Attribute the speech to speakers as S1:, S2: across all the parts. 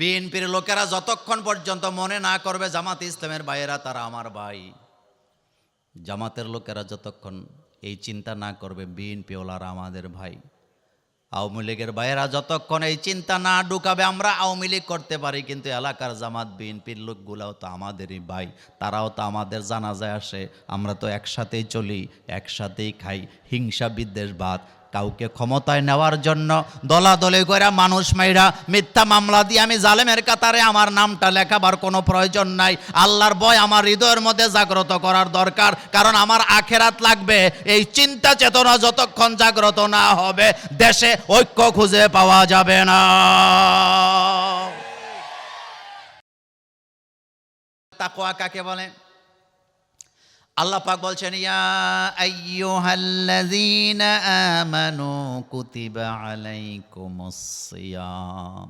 S1: বিএনপির লোকেরা যতক্ষণ পর্যন্ত মনে না করবে জামাত ইসলামের ভাইয়েরা তারা আমার ভাই। জামাতের লোকেরা যতক্ষণ এই চিন্তা না করবে বিএনপি ওলারা আমাদের ভাই। আওয়ামী লীগের ভাইয়েরা যতক্ষণ এই চিন্তা না ঢুকাবে আমরা আওয়ামী লীগ করতে পারি, কিন্তু এলাকার জামাত, বিএনপির লোকগুলাও তো আমাদেরই ভাই। তারাও তো আমাদের জানাজায় আসে, আমরা তো একসাথেই চলি, একসাথেই খাই। হিংসা বিদ্বেষবাদ কাউকে ক্ষমতায় নেওয়ার জন্য দলাদলি করে মানুষ মাইরা মিথ্যা মামলা দিয়ে আমি জালেমের কাতারে আমার নামটা লেখাবার কোনো প্রয়োজন নাই। আল্লাহর বয় আমার হৃদয়ের মধ্যে জাগ্রত করার দরকার, কারণ আমার আখেরাত লাগবে। এই চিন্তা চেতনা যতক্ষণ জাগ্রত না হবে, দেশে ঐক্য খুঁজে পাওয়া যাবে না। তাকওয়া কাকে বলে? আল্লাহ পাক বলছেন, ইয়া আইয়ুহাল্লাযীনা আমানু কুতিবা আলাইকুমুস সিয়াম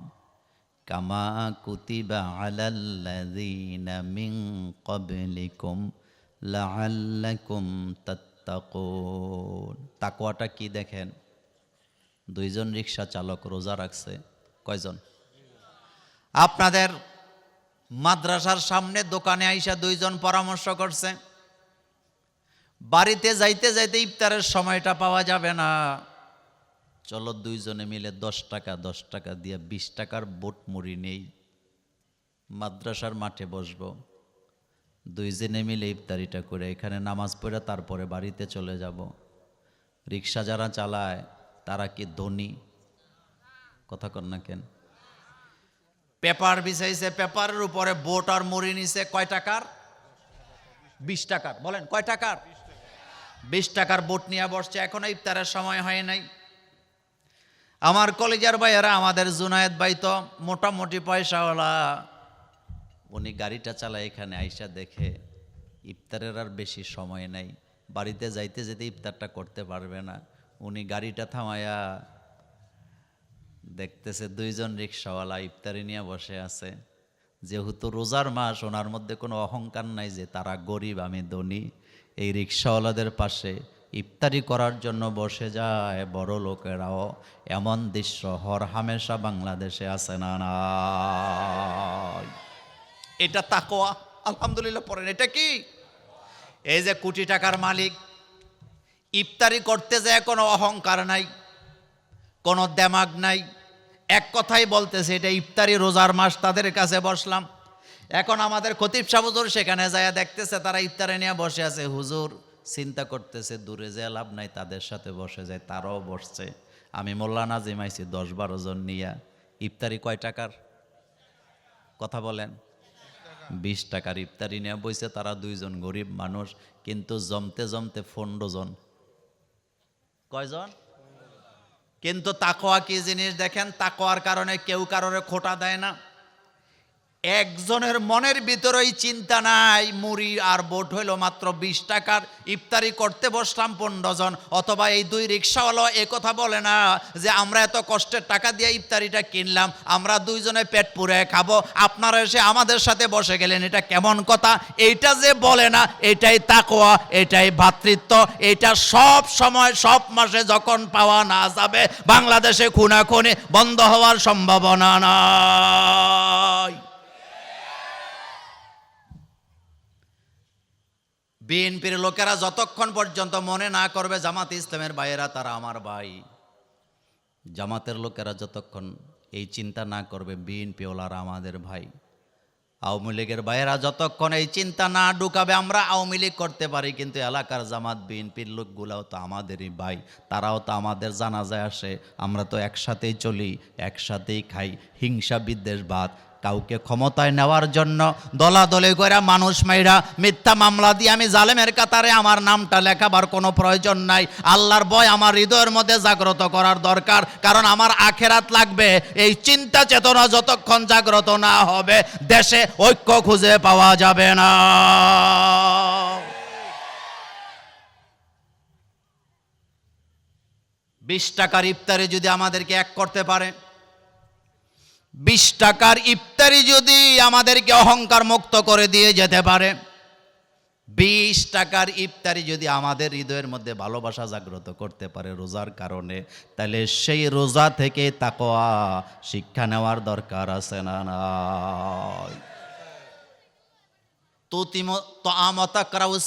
S1: কামা কুতিবা আলাল্লাযীনা মিন ক্বাবলিকুম লাআল্লাকুম তাত্তাকুন। তাকওয়াটা কি দেখেন? দুইজন রিক্সা চালক রোজা রাখছে। কয়জন? আপনাদের মাদ্রাসার সামনে দোকানে আইসা দুইজন পরামর্শ করছে। বাড়িতে যাইতে যাইতে ইফতারের সময়টা পাওয়া যাবে না। চলো দুইজনে মিলে দশ টাকা দশ টাকা দিয়ে বিশ টাকার বোট মুড়ি নেই। মাদ্রাসার মাঠে বসবো। দুইজনে মিলে ইফতারিটা করে এখানে নামাজ পড়ে তারপরে বাড়িতে চলে যাব। রিক্সা যারা চালায়, তারা কি ধনী? কথা কর না কেন? পেপার বিছাইছে, পেপারের উপরে বোট আর মুড়ি নিছে। কয় টাকার? বিশ টাকার। বলেন, কয় টাকার? বিশ টাকার বোট নিয়ে বসছে, এখনও ইফতারের সময় হয় নাই। আমার কলেজের ভাইয়েরা, আমাদের জুনায়েদ ভাই তো মোটামুটি পয়সাওয়ালা। উনি গাড়িটা চালায় এখানে আইসা দেখে ইফতারের আর বেশি সময় নাই। বাড়িতে যাইতে যেতে ইফতারটা করতে পারবে না। উনি গাড়িটা থামায়া দেখতেছে দুইজন রিক্সাওয়ালা ইফতারি নিয়ে বসে আছে। যেহেতু রোজার মাস, ওনার মধ্যে কোনো অহংকার নাই যে তারা গরিব, আমি ধনী। এই রিক্সাওয়ালাদের পাশে ইফতারি করার জন্য বসে যায় বড় লোকেরাও। এমন দৃশ্য হর হামেশা বাংলাদেশে আছে না নাই। এটা তাকোয়া আলহামদুলিল্লাহ পড়েন। এটা কি? এই যে কোটি টাকার মালিক, ইফতারি করতে যায় কোনো অহংকার নাই, কোনো দেমাগ নাই। এক কথাই বলতেছে, এটা ইফতারি রোজার মাস, তাদের কাছে বসলাম। এখন আমাদের খতিব সাহ হুজুর সেখানে যায় দেখতেছে, তারা ইফতারে নিয়ে বসে আছে। হুজুর চিন্তা করতেছে, দূরে যে লাভ নাই, তাদের সাথে বসে যায়, তারাও বসছে। আমি মোল্লা নাজিম আইছি, দশ বারো জন নিয়া। ইফতারি কয় টাকার? কথা বলেন। বিশ টাকার ইফতারি নিয়ে বইছে, তারা দুইজন গরিব মানুষ, কিন্তু জমতে জমতে পনেরো জন। কয়জন? কিন্তু তাকোয়া কি জিনিস দেখেন? তাকোয়ার কারণে কেউ কারোর খোটা দেয় না। একজনের মনের ভিতরেই চিন্তা নাই, মুড়ি আর বোট হইল মাত্র বিশ টাকার, ইফতারি করতে বসলাম পনেরো জন, অথবা এই দুই রিক্সাওয়ালা এ কথা বলে না যে আমরা এত কষ্টের টাকা দিয়ে ইফতারিটা কিনলাম, আমরা দুইজনে পেট পুরে খাব, আপনারা এসে আমাদের সাথে বসে গেলেন, এটা কেমন কথা? এইটা যে বলে না, এটাই তাকোয়া এটাই ভ্রাতৃত্ব এটা সব সময়, সব মাসে যখন পাওয়া না যাবে, বাংলাদেশে খুনাখুনি বন্ধ হওয়ার সম্ভাবনা নাই। বিএনপির লোকেরা যতক্ষণ পর্যন্ত মনে না করবে জামাত ইসলামের ভাইয়েরা তারা আমার ভাই। জামাতের লোকেরা যতক্ষণ এই চিন্তা না করবে বিএনপি ওলারা আমাদের ভাই। আওয়ামী লীগের ভাইয়েরা যতক্ষণ এই চিন্তা না ঢুকাবে আমরা আওয়ামী লীগ করতে পারি, কিন্তু এলাকার জামাত, বিএনপির লোকগুলাও তো আমাদেরই ভাই। তারাও তো আমাদের জানাজায় আসে, আমরা তো একসাথেই চলি, একসাথেই খাই। হিংসা বিদ্বেষবাদ কাউকে ক্ষমতায় নেওয়ার জন্য দলাদলি করে মানুষ মাইরা মিথ্যা মামলা দিয়ে আমি জালেমের কাতারে আমার নামটা লেখাবার কোনো প্রয়োজন নাই। আল্লাহর বয় আমার হৃদয়ের মধ্যে জাগ্রত করার দরকার, কারণ আমার আখেরাত লাগবে। এই চিন্তা চেতনা যতক্ষণ জাগ্রত না হবে, দেশে ঐক্য খুঁজে পাওয়া যাবে না। বিশ টাকার ইফতারে যদি আমাদেরকে এক করতে পারে বিশ টাকার ইফতারি যদি আমাদেরকে অহংকার মুক্ত করে দিয়ে যেতে পারে, বিশ টাকার ইফতারি যদি আমাদের হৃদয়ের মধ্যে ভালোবাসা জাগ্রত করতে পারে রোজার কারণে, তাহলে সেই রোজা থেকে তাকোয়া শিক্ষা নেওয়ার দরকার আছে না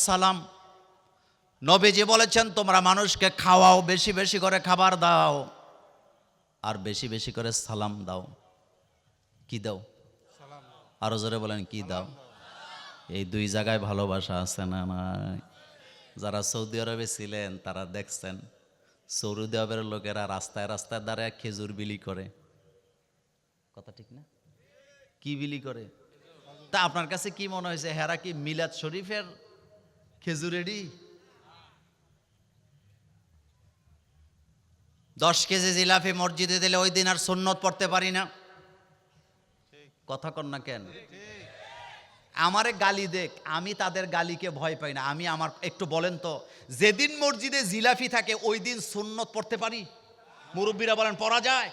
S1: সালাম। নবীজি বলেছেন, তোমরা মানুষকে খাওয়াও, বেশি বেশি করে খাবার দাও, আর বেশি বেশি করে সালাম দাও। কি দাও? আরও জোরে বলেন, কি দাও? এই দুই জায়গায় ভালোবাসা আছে না নাই? যারা সৌদি আরবে ছিলেন, তারা দেখছেন, সৌদি আরবের লোকেরা রাস্তায় রাস্তায় দাঁড়ায় খেজুর বিলি করে। কথা ঠিক না? কি বিলি করে? তা আপনার কাছে কি মনে হয়েছে, হেরা কি মিলাদ শরীফের খেজুরেরই দশ কেজি জিলাপি মসজিদে দিলে ওই দিন আর সুন্নত পড়তে পারি না। কথা কন না কেন? আমারে গালি দেখ, আমি তাদের গালিকে ভয় পাই না। আমি আমার, একটু বলেন তো, যেদিন মসজিদে জিলাফি থাকে, ওই দিন সুন্নত পড়তে পারি? মুরব্বীরা বলেন, পড়া যায়।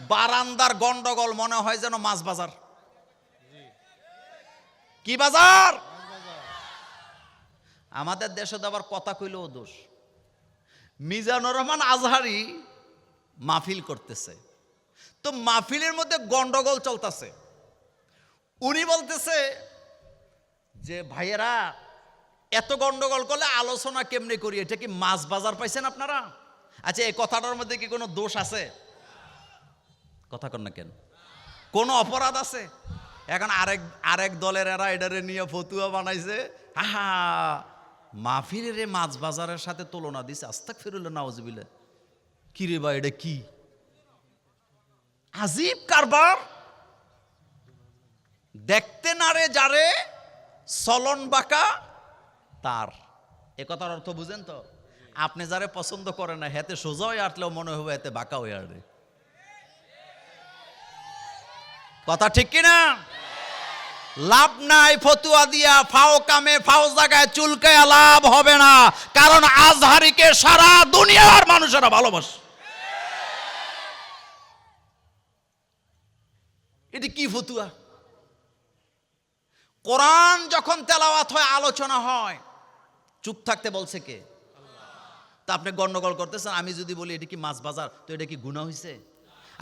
S1: বারান্দার গন্ডগোল মনে হয় যেন মাছ বাজার। কি বাজার? আমাদের দেশে আবার কথা কইলেও দোষ। মিজানুর রহমান আজহারি মাহফিল করতেছে। তো মাহফিলের মধ্যে গন্ডগোল চলতেছে। উনি বলতেছে যে, ভাইয়েরা, এত গন্ডগোল করলে আলোচনা কেমনে করি? এটা কি মাছ বাজার পাইছেন আপনারা? আচ্ছা এই কথাটার মধ্যে কি কোনো দোষ আছে? কথা কন না কেন? কোনো অপরাধ আছে? এখন আরেক আরেক দলের এরা এটারে নিয়ে ফতুয়া বানাইছে। হা মাহফিলের রে মাছ বাজারের সাথে তুলনা দিছে। আস্তাক ফিরুল্লাহ নাওজবিলে কি রে বা এটা কি? আজীব কারবার? দেখতে না রে যারে চলন বাঁকা তার। এ কথার অর্থ বুঝেন তো? আপনি যারে পছন্দ করেন না, হেতে সোজা হয়ে আটলেও মনে হবে এতে বাঁকা হয়ে আটে কথা ঠিক কিনা? লাভ নাই ফতুয়া দিয়া, ফাও কামে, ফাও জায়গায় চুলকায় লাভ হবে না। কারণ আজহারিকে সারা দুনিয়ার মানুষেরা ভালোবাসে। এটি কি ফতুয়া? কোরআন যখন তেলাওয়াত হয়, আলোচনা হয়, চুপ থাকতে বলছে কে? তা আপনি গন্ডগোল করতেছেন, আমি যদি বলি, এটা কি মাছ বাজার? তো এটা কি গুণা হয়েছে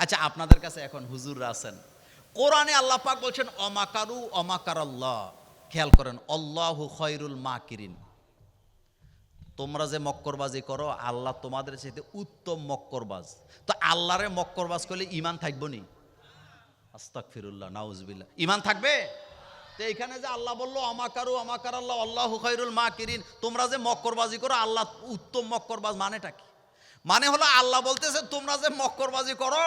S1: আচ্ছা আপনাদের কাছে এখন হুজুররা আছেন। কোরআনে আল্লাহ পাক বলছেন, অমাকারু অমাকার আল্লাহ খেয়াল করেন, আল্লাহু খয়রুল মাকিরিন। তোমরা যে মক্করবাজি করো, আল্লাহ তোমাদের চাইতে উত্তম মক্করবাজ। তো আল্লাহরে মক্করবাজ করলে ইমান থাকব নি? আস্তাক ফিরুল্লাহ নাউজবিল্লাহ। ইমান থাকবে? তো এইখানে যে আল্লাহ বলল, আমাকারু আমাকার আল্লাহ আল্লাহ খৈরুল মা কিরিন তোমরা যে মক্করবাজি করো, আল্লাহ উত্তম মক্করবাজ মানেটা কি? মানে হলো আল্লাহ বলতেছে, তোমরা যে মক্করবাজি করো,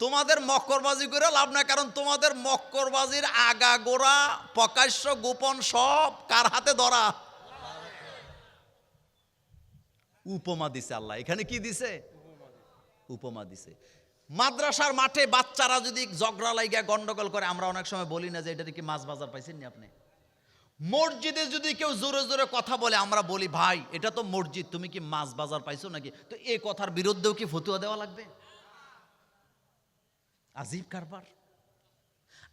S1: তোমাদের মক্করবাজি করে লাভ না কারণ তোমাদের মক্করবাজির আগা গোড়া প্রকাশ্য, গোপন সব কার হাতে ধরা? উপমা দিছে আল্লাহ। এখানে কি দিছে? উপমা দিছে। মাদ্রাসার মাঠে বাচ্চারা যদি ঝগড়া লাইগা গন্ডগোল করে, আমরা অনেক সময় বলি না যে এটা কি মাছ বাজার পাইছেন আপনি? মসজিদে যদি কেউ জোরে জোরে কথা বলে, আমরা বলি, ভাই, এটা তো মসজিদ, তুমি কি মাছ বাজার পাইছো নাকি? তো এই কথার বিরুদ্ধেও কি ফতুয়া দেওয়া লাগবে? আজীব কারবার।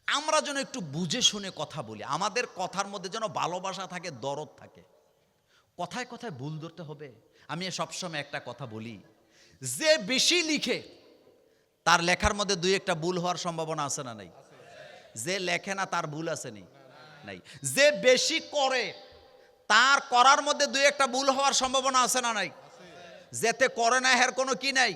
S1: আমরা যেন একটু বুঝে শুনে কথা বলি, আমাদের কথার মধ্যে যেন ভালোবাসা থাকে, দরদ থাকে। কথায় কথায় ভুল ধরতে হবে। আমি সবসময় একটা কথা বলি, যে বেশি লিখে তার লেখার মধ্যে দুই একটা ভুল হওয়ার সম্ভাবনা আছে না নাই? যে লেখে না, তার ভুল আছে নাই। যে বেশি করে তার করার মধ্যে দুই একটা ভুল হওয়ার সম্ভাবনা আছে না নাই? যেতে করে না, এর কোনো কি নাই?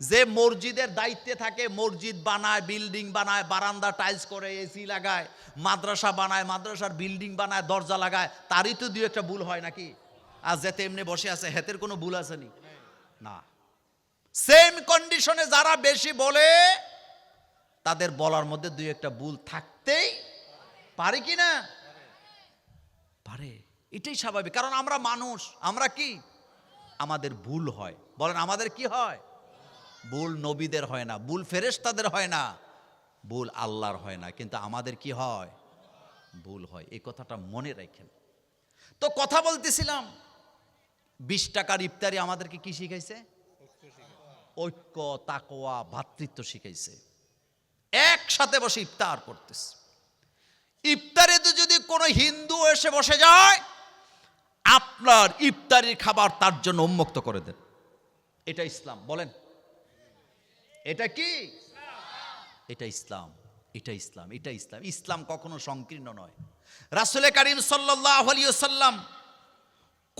S1: যে মসজিদের দায়িত্বে থাকে, মসজিদ বানায়, বিল্ডিং বানায়, বারান্দা টাইলস করে, এসি লাগায়, মাদ্রাসা বানায়, মাদ্রাসার বিল্ডিং বানায়, দরজা লাগায়, তারই তো দুই একটা ভুল হয় নাকি? আর যেতে এমনি বসে আছে, হেতের কোনো ভুল আছে নি? না। সেম কন্ডিশনে যারা বেশি বলে, তাদের বলার মধ্যে দুই একটা ভুল থাকতেই পারে কি না? পারে। এটাই স্বাভাবিক। কারণ আমরা মানুষ, আমরা কি? আমাদের ভুল হয়। বলেন, আমাদের কি হয়? ভুল নবীদের হয় না, ভুল ফেরেশতাদের হয় না, ভুল আল্লাহর হয় না। কিন্তু আমাদের কি হয়? ভুল হয়। এই কথাটা মনে রাখেন। তো কথা বলতেছিলাম, বিশ টাকার ইফতারি আমাদেরকে কি শিখাইছে? ঐক্য তাকোয়া ভাতৃত্ব শিখাইছে। একসাথে বসে ইফতার করতেছে। ইফতারে তো যদি কোনো হিন্দু এসে বসে যায়, আপনার ইফতারির খাবার তার জন্য উন্মুক্ত করে দেন। এটা ইসলাম, বলেন। এটা কি? এটা ইসলাম এটা ইসলাম এটা ইসলাম। ইসলাম কখনো সংকীর্ণ নয়। রাসুল করিম সাল্লাম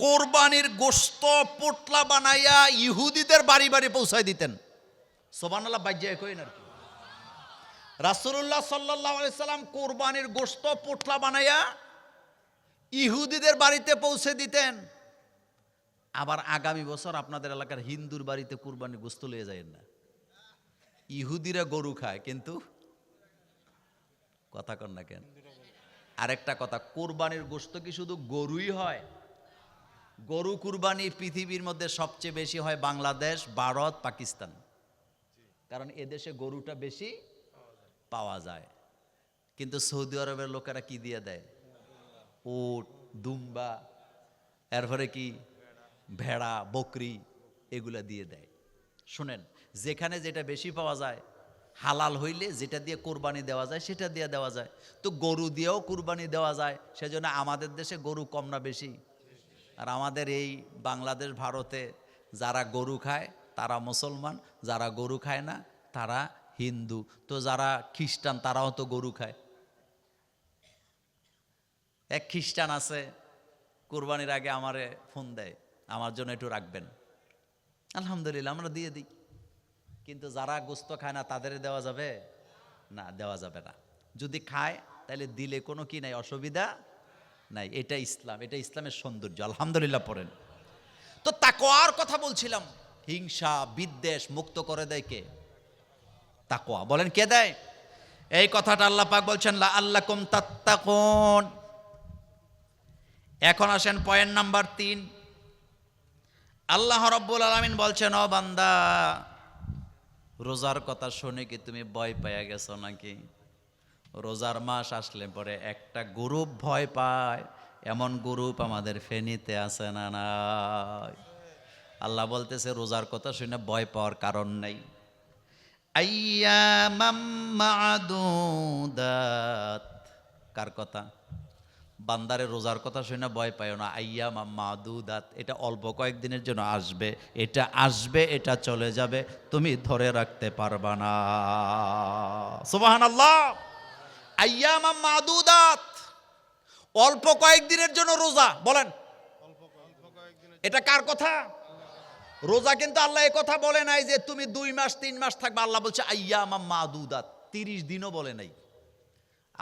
S1: কোরবানির গোস্ত, পোটলা বানাইয়া ইহুদিদের বাড়ি বাড়ি পৌঁছায় দিতেন। সোবান আল্লাহ বাজ্যা কইন আর কি। রাসুল্লাহ সাল্লাহ সাল্লাম কোরবানির গোস্ত, পোটলা বানাইয়া ইহুদিদের বাড়িতে পৌঁছে দিতেন। আবার আগামী বছর আপনাদের এলাকার হিন্দুর বাড়িতে কোরবানির গোস্ত লিয়ে যায় না। ইহুদিরা গরু খায়, কিন্তু কথা কন না কেন? আরেকটা কথা, কোরবানির গোস্ত কি শুধু গরুই হয়? গরু কুরবানি পৃথিবীর মধ্যে সবচেয়ে বেশি হয় বাংলাদেশ, ভারত, পাকিস্তান। কারণ এদেশে গরুটা বেশি পাওয়া যায়। কিন্তু সৌদি আরবের লোকেরা কি দিয়ে দেয়? উট, দুম্বা, এরপরে কি? ভেড়া, বকরি এগুলা দিয়ে দেয়। শুনেন, যেখানে যেটা বেশি পাওয়া যায়, হালাল হইলে যেটা দিয়ে কোরবানি দেওয়া যায়, সেটা দিয়ে দেওয়া যায়। তো গরু দিয়েও কোরবানি দেওয়া যায়, সেজন্য আমাদের দেশে গরু কম না বেশি। আর আমাদের এই বাংলাদেশ, ভারতে যারা গরু খায়, তারা মুসলমান, যারা গরু খায় না, তারা হিন্দু। তো যারা খ্রিস্টান, তারাও তো গরু খায়। এক খ্রিস্টান আছে, কোরবানির আগে আমারে ফোন দেয়, আমার জন্য একটু রাখবেন। আলহামদুলিল্লাহ, আমরা দিয়ে দিই। কিন্তু যারা গোস্ত খায় না তাদের দেওয়া যাবে? না, দেওয়া যাবে না। যদি খায়, তাহলে দিলে কোনো কি নাই, অসুবিধা নাই, এটা ইসলাম, এটা ইসলামের সৌন্দর্য, আলহামদুলিল্লাহ পড়েন। তো তাকোয়ার কথা বলছিলাম, হিংসা, বিদ্বেষ মুক্ত করে দেয় কে? তাকোয়া বলেন কে দেয়? এই কথাটা আল্লাহ পাক বলছেন লা আল্লাহ কুম তাত্তাকুন। এখন আসেন পয়েন্ট নাম্বার তিন। আল্লাহ রব্বুল আলমিন বলছেন, ও বান্দা, রোজার কথা শুনে কি তুমি ভয় পাইয়া গেছো নাকি? রোজার মাস আসলে পরে একটা গ্রুপ ভয় পায়। এমন গ্রুপ আমাদের ফেনীতে আছে না নাই? আল্লাহ বলতেছে, রোজার কথা শুনে ভয় পাওয়ার কারণ নাই। কার কথা? বান্দারে রোজার কথা শুনে ভয় পায় না। আইয়া মাদুদাত। এটা অল্প কয়েকদিনের জন্য আসবে। এটা আসবে, এটা চলে যাবে। তুমি ধরে রাখতে পারবা না। সুবাহান আল্লাহ আইয়া মাদুদাত। অল্প কয়েকদিনের জন্য রোজা, বলেন। এটা কার কথা? রোজা কিন্তু আল্লাহ কথা বলে নাই যে তুমি দুই মাস, তিন মাস থাকবে। আল্লাহ বলছে আইয়া আমার মা দুদাত তিরিশ দিনও বলে নাই।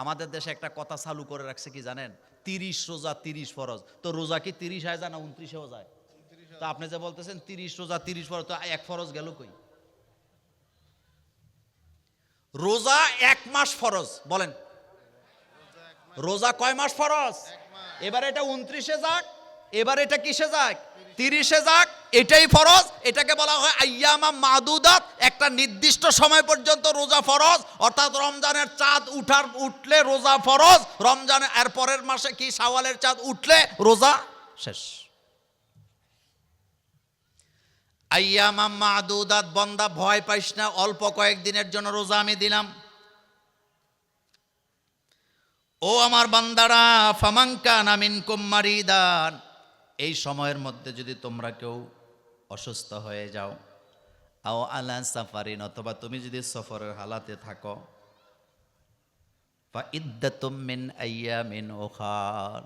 S1: আমাদের দেশে একটা কথা চালু করে রাখছে কি জানেন? তিরিশ রোজা, তিরিশ ফরজ। তো রোজা কি তিরিশ হয় যায় না উনত্রিশেও যায়? তো আপনি যে বলতেছেন, তিরিশ রোজা, তিরিশ ফরজ, তো এক ফরজ গেল কই? রোজা এক মাস ফরজ, বলেন। রোজা কয় মাস ফরজ? এবার এটা উনত্রিশে যাক, এবার এটা কিসে যাক? তিরিশে যাক, এটাই ফরজ। এটাকে বলা হয় আইয়ামা মাদুদাত। একটা নির্দিষ্ট সময় পর্যন্ত রোজা ফরজ, অর্থাৎ রমজানের চাঁদ উঠার, উঠলে রোজা ফরজ। রমজানের এর পরের মাসে কি সাওয়ালের চাঁদ উঠলে রোজা শেষ। আইয়ামা মাদুদাত, বন্দা ভয় পাইস না, অল্প কয়েকদিনের জন্য রোজা আমি দিলাম। ও আমার বান্দারা ফামাঙ্কা নামিন কুম্মারিদান এই সময়ের মধ্যে যদি তোমরা কেউ অসুস্থ হয়ে যাও, আও আলা সাফারিন, অথবা তুমি যদি সফরের হালাতে থাকো বা ইদ্দাতুম মিন আইয়ামিন ওখার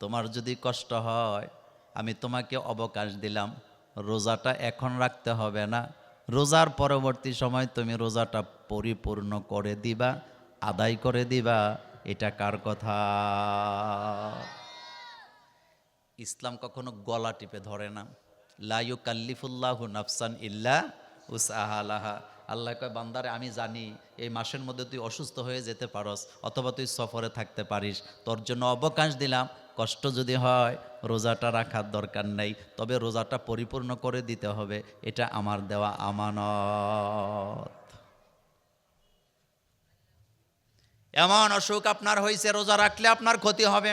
S1: তোমার যদি কষ্ট হয়, আমি তোমাকে অবকাশ দিলাম, রোজাটা এখন রাখতে হবে না। রোজার পরবর্তী সময় তুমি রোজাটা পরিপূর্ণ করে দিবা, আদায় করে দিবা। এটা কার কথা? ইসলাম কখনো গলা টিপে ধরে না। লাইউ কাল্লিফুল্লাহ নাফসান ইল্লা উসাহালাহা আল্লাহ কয়, বান্দারে, আমি জানি এই মাসের মধ্যে তুই অসুস্থ হয়ে যেতে পারস অথবা তুই সফরে থাকতে পারিস। তোর জন্য অবকাশ দিলাম, কষ্ট যদি হয়, রোজাটা রাখার দরকার নেই। তবে রোজাটা পরিপূর্ণ করে দিতে হবে, এটা আমার দেওয়া আমানত। এমন অসুখ আপনার হয়েছে, রোজা রাখলে আপনার ক্ষতি হবে।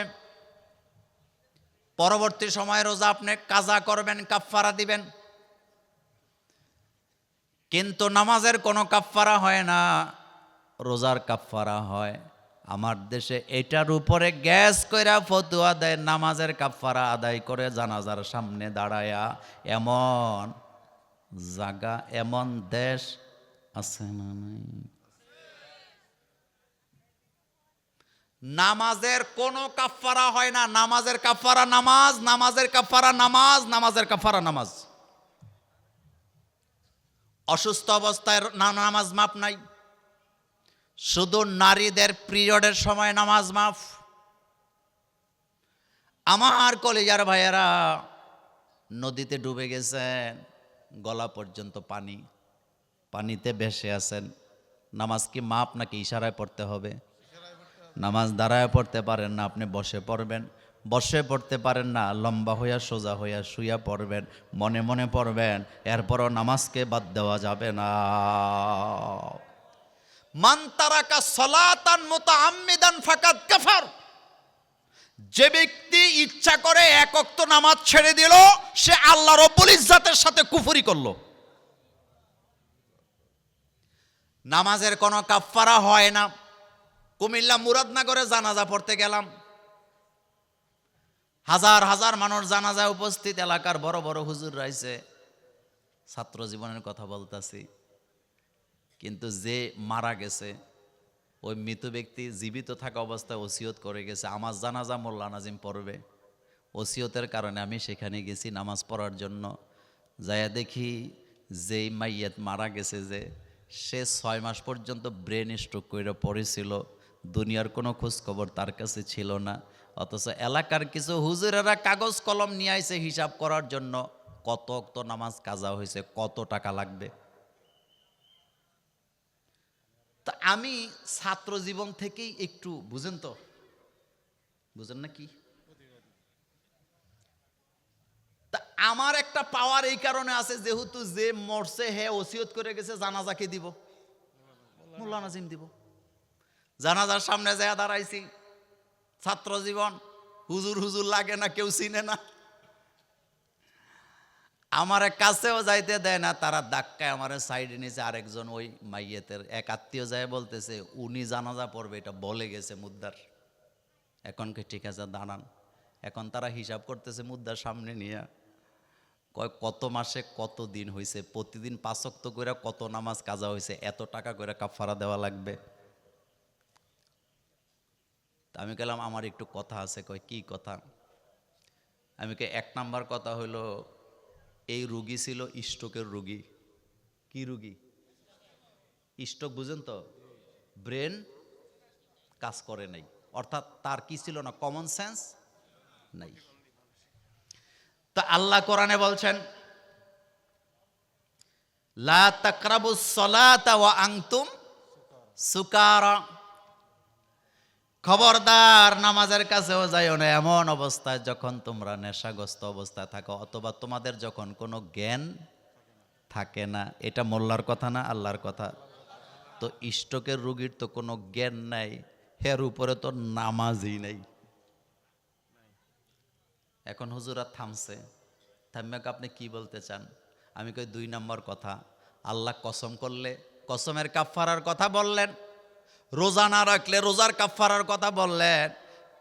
S1: পরবর্তী সময় রোজা আপনি কাজা করবেন, কাফফারা দিবেন। কিন্তু নামাজের কোনো কাফফারা হয় না, রোজার কাফফারা হয়। আমার দেশে এটার উপরে গ্যাস কইরা ফতুয়া দেয়, নামাজের কাফারা আদায় করে জানাজার সামনে দাঁড়ায়া এমন জাগা, এমন দেশ আছে না নাই? নামাজের কোনো কাফারা হয় না। নামাজের কাফারা নামাজ, নামাজের কাফারা নামাজ, নামাজের কাফারা নামাজ। অসুস্থ অবস্থায় নামাজ মাপ নাই। শুধু নারীদের পিরিয়ডের সময় নামাজ মাফ। আমার কলেজার ভাইয়েরা, নদীতে ডুবে গেছেন, গলা পর্যন্ত পানি, পানিতে ভেসে আছেন। নামাজ কি মাপ নাকি ইশারায় পড়তে হবে? নামাজ দাঁড়ায় পড়তে পারেন না, আপনি বসে পড়বেন। বসে পড়তে পারেন না, লম্বা হইয়া সোজা হইয়া শুইয়া পড়বেন, মনে মনে পড়বেন, এরপরও নামাজকে বাদ দেওয়া যাবে না। মান তারাকা সলাতান মুতাআম্মিদান ফাকাদ কাফার। যে ব্যক্তি ইচ্ছা করে এক অক্ত নামাজ ছেড়ে দিল, সে আল্লাহ রব্বুল ইজ্জাতের সাথে কুফরি করল। নামাজের কোনো কাফফারা হয় না। কুমিল্লা মুরাদনগরে জানাজা পড়তে গেলাম। হাজার হাজার মানুষ জানাজায় উপস্থিত, এলাকার বড় বড় হুজুর রয়েছে। ছাত্র জীবনের কথা বলতাছি। কিন্তু যে মারা গেছে, ওই মৃত ব্যক্তি জীবিত থাকা অবস্থায় ওসিয়ত করে গেছে। আমার জানাজা মোল্লা নাজিম পড়বে। ওসিয়তের কারণে আমি সেখানে গেছি নামাজ পড়ার জন্য। যাইয়া দেখি যেই মাইয়াত মারা গেছে যে, সে ছয় মাস পর্যন্ত ব্রেন স্ট্রোক করে পড়েছিল। দুনিয়ার কোনো খোঁজ খবর তার কাছে ছিল না। অথচ এলাকার কিছু হুজুরেরা কাগজ কলম নিয়ে আইছে হিসাব করার জন্য কত অক্ত নামাজ কাজা হয়েছে, কত টাকা লাগবে। তা আমি ছাত্র জীবন থেকেই একটু, বুঝেন তো? বুঝেন না কি? তা আমার একটা পাওয়ার এই কারণে আছে, যেহেতু যে মরছে, হে ওসিয়ত করে গেছে, জানাজাকে দিব। মোল্লা নাজিম দিব। জানাজার সামনে যায় দাঁড়াইছি। ছাত্র জীবন, হুজুর হুজুর লাগে না, কেউ চিনে না। আমার কাছেও যাইতে দেয় না, তারা ধাক্কায় আমার সাইডে নিচে আরেকজন ওই মাইয়েতের এক আত্মীয় যায় বলতেছে, উনি জানাজা পড়বে, এটা বলে গেছে মুদ্রার এখন কি ঠিক আছে, দাঁড়ান। এখন তারা হিসাব করতেছে মুদ্রার সামনে নিয়ে, কয়, কত মাসে কত দিন হয়েছে প্রতিদিন পাঁচক্ত করে কত নামাজ কাজা হয়েছে এত টাকা করে কাফারা দেওয়া লাগবে? তা আমি গেলাম, আমার একটু কথা আছে। কয়, কি কথা? আমি কে এক নাম্বার কথা হইল, এই রুগী ছিল স্ট্রোকের রুগী। কি রুগী? স্ট্রোক বুঝেন তো? ব্রেন কাজ করে নাই। অর্থাৎ তার কি ছিল না কমন সেন্স নাই। তো আল্লাহ কোরআনে বলছেন, লা তাকরাবু সলাতা ওয়া আনতুম সুকারা। খবরদার, নামাজের কাছেও যাইও না। এমন অবস্থায় যখন তোমরা নেশাগ্রস্ত অবস্থায় থাকো, অথবা তোমাদের যখন কোনো জ্ঞান থাকে না, এটা মোল্লার কথা না আল্লাহর কথা? তো ইষ্টকের রুগীর তো কোনো জ্ঞান নাই, হের উপরে তো নামাজই নেই। এখন হুজুরা থামছে। থাম্যাকে আপনি কি বলতে চান? আমি কই দুই নম্বর কথা। আল্লাহ কসম করলে, কসমের কাফারার কথা বললেন। রোজা না রাখলে রোজার কাফারার কথা বললেন,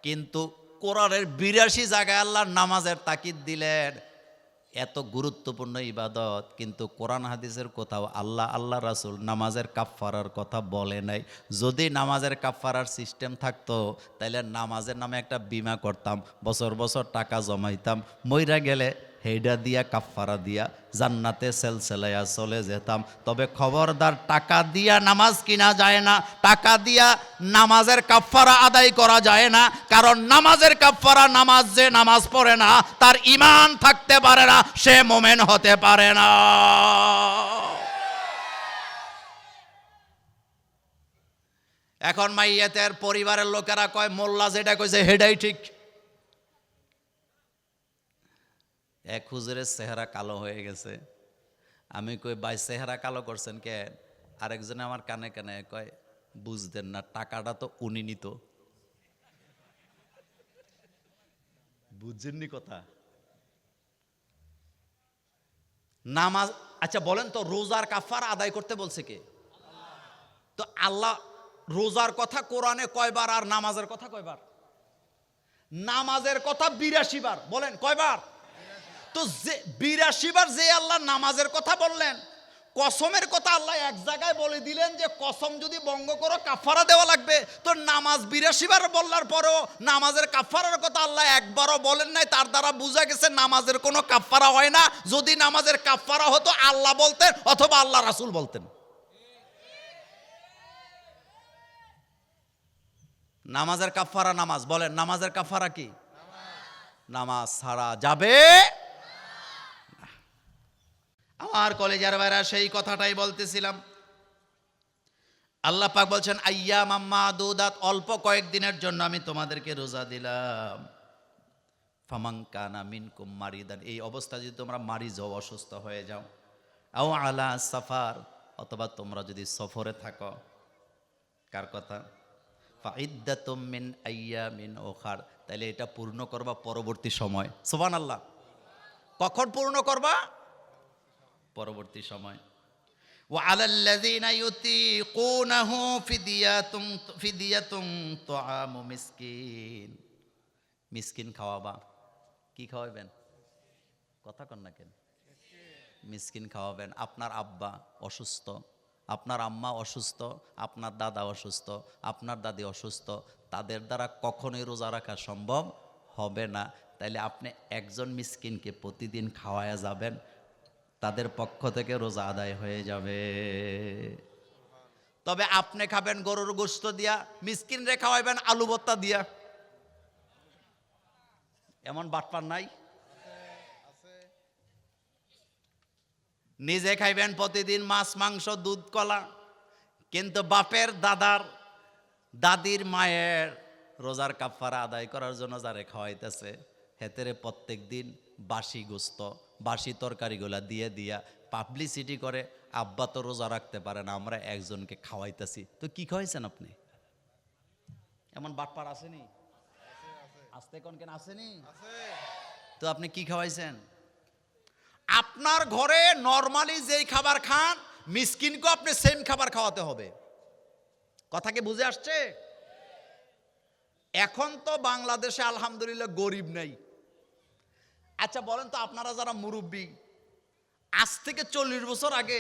S1: কিন্তু কোরআনের বিরাশি জায়গায় আল্লাহ নামাজের তাকিদ দিলেন। এত গুরুত্বপূর্ণ ইবাদত, কিন্তু কোরআন হাদিসের কোথাও আল্লাহ আল্লাহ রাসুল নামাজের কাফারার কথা বলে নাই। যদি নামাজের কাফারার সিস্টেম থাকতো তাহলে নামাজের নামে একটা বিমা করতাম, বছর বছর টাকা জমাইতাম, মইরা গেলে হেডা দিয়া কাফারা দিয়া, জান্নাতে সেলসেলাইয়া চলে যেতাম। তবে খবরদার টাকা দিয়া নামাজ কিনা যায় না, টাকা দিয়া নামাজের কাফারা আদায় করা যায় না, কারণ নামাজের কাফারা নামাজ যে নামাজ পড়ে না, তার ইমান থাকতে পারে না, সে মোমেন হতে পারে না। এখন মাইয়াতের পরিবারের লোকেরা কয়, মোল্লা যেটা কইছে, হেডাই ঠিক। এক হুজুরের চেহারা কালো হয়ে গেছে। আমি কই, ভাই, চেহারা কালো করছেন কে? আরেকজনে আমার কানে কানে কয় বুঝতেন না, টাকাটা তো উনি নিত। বুঝছেননি কথা? নামাজ আচ্ছা বলেন তো, রোজার কাফার আদায় করতে বলছে কে? তো আল্লাহ,
S2: রোজার কথা কোরআনে কয়বার আর নামাজের কথা কয়বার? নামাজের কথা বিরাশি বার, বলেন কয়বার? তো যে বিরাশি বার যে আল্লাহ নামাজের কথা বললেন, কসমের কথা আল্লাহ এক জায়গায় বলে দিলেন যে, কসম যদি বঙ্গ করো কাফারা দেওয়া লাগবে। তো নামাজ বিরাশি বার বলার পরেও নামাজের কাফারার কথা আল্লাহ একবারও বলেন নাই, তার দ্বারা বোঝা গেছে নামাজের কোনো কাফারা হয় না। যদি নামাজের কাফারা হতো, আল্লাহ বলতেন অথবা আল্লাহ রাসুল বলতেন। নামাজের কাফারা নামাজ, বলেন নামাজের কাফারা কি? নামাজ ছাড়া যাবে। আমার কলেজের বাইরা সেই কথাটাই বলতেছিলাম। আল্লাহ পাক বলছেন আইয়া মাম্মা দুদাত, অল্প কয়েকদিনের জন্য আমি তোমাদেরকে রোজা দিলাম। ফামাঙ্কানা মিনকুম মারিদান। এই অবস্থা যদি তোমরা মারি যাও, অসুস্থ হয়ে যাও। আও আলা সাফার, অথবা তোমরা যদি সফরে থাকো। কার কথা? মিন আইয়া মিন ওখার। তাহলে এটা পূর্ণ করবা পরবর্তী সময়। সোবান আল্লাহ কখন পূর্ণ করবা? পরবর্তী সময়। ও আলাল্লাযীনা মিসকিন খাওয়াবা। কি খাওয়াবেন? কথা কন না কেন? মিসকিন খাওয়াবেন। আপনার আব্বা অসুস্থ, আপনার আম্মা অসুস্থ, আপনার দাদা অসুস্থ, আপনার দাদি অসুস্থ, তাদের দ্বারা কখনোই রোজা রাখা সম্ভব হবে না। তাইলে আপনি একজন মিসকিনকে প্রতিদিন খাওয়ায়া যাবেন। তাদের পক্ষ থেকে রোজা আদায় হয়ে যাবে। তবে আপনি খাবেন গরুর গোস্ত দিয়া মিসকিন রে খাওয়াইবেন আলু ভর্তা দিয়া। এমন বাটপার নাই? নিজে খাইবেন প্রতিদিন মাছ, মাংস, দুধ, কলা, কিন্তু বাপের দাদার, দাদির মায়ের রোজার কাফারা আদায় করার জন্য যারে খাওয়াইতেছে, হেতেরে প্রত্যেক দিন বাসি গোস্ত বাসি তরকারিগুলা দিয়ে দিয়া পাবলিসিটি করে, আব্বা তো রোজা রাখতে পারে না, আমরা একজনকে খাওয়াইতেছি। তো কি খাওয়াইছেন আপনি? এমন বাটপার আসেনি? আসতে কোন কেন আসেনি? তো আপনি কি খাওয়াইছেন? আপনার ঘরে নর্মালি যেই খাবার খান মিসকিনকে আপনি সেম খাবার খাওয়াতে হবে। কথা কি বুঝে আসছে? এখন তো বাংলাদেশে আলহামদুলিল্লাহ গরিব নেই। আচ্ছা বলেন তো আপনারা যারা মুরব্বী, আজ থেকে চল্লিশ বছর আগে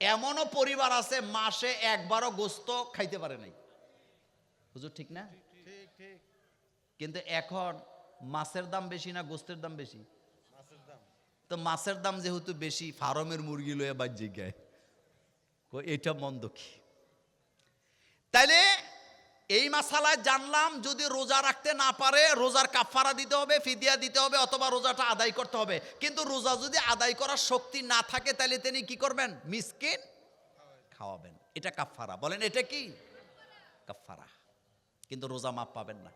S2: এমনও পরিবার আছে, মাসে একবারও গোস্ত খাইতে পারে নাই। হুজুর, ঠিক না? কিন্তু এখন মাছের দাম বেশি না গোস্তের দাম বেশি? তো মাছের দাম যেহেতু বেশি, ফার্মের মুরগি লয়ে বাজ্যে গায়। এটা মন্দ কি? তাইলে এই মাসালায় জানলাম, যদি রোজা রাখতে না পারে, রোজার কাফারা দিতে হবে, ফিদিয়া দিতে হবে, অথবা রোজাটা আদায় করতে হবে। কিন্তু রোজা যদি আদায় করার শক্তি না থাকে, তাহলে তিনি কি করবেন? মিসকিন খাওয়াবেন। এটা কাফারা বলেন, এটা কি? কাফারা কিন্তু রোজা মাপ পাবেন না।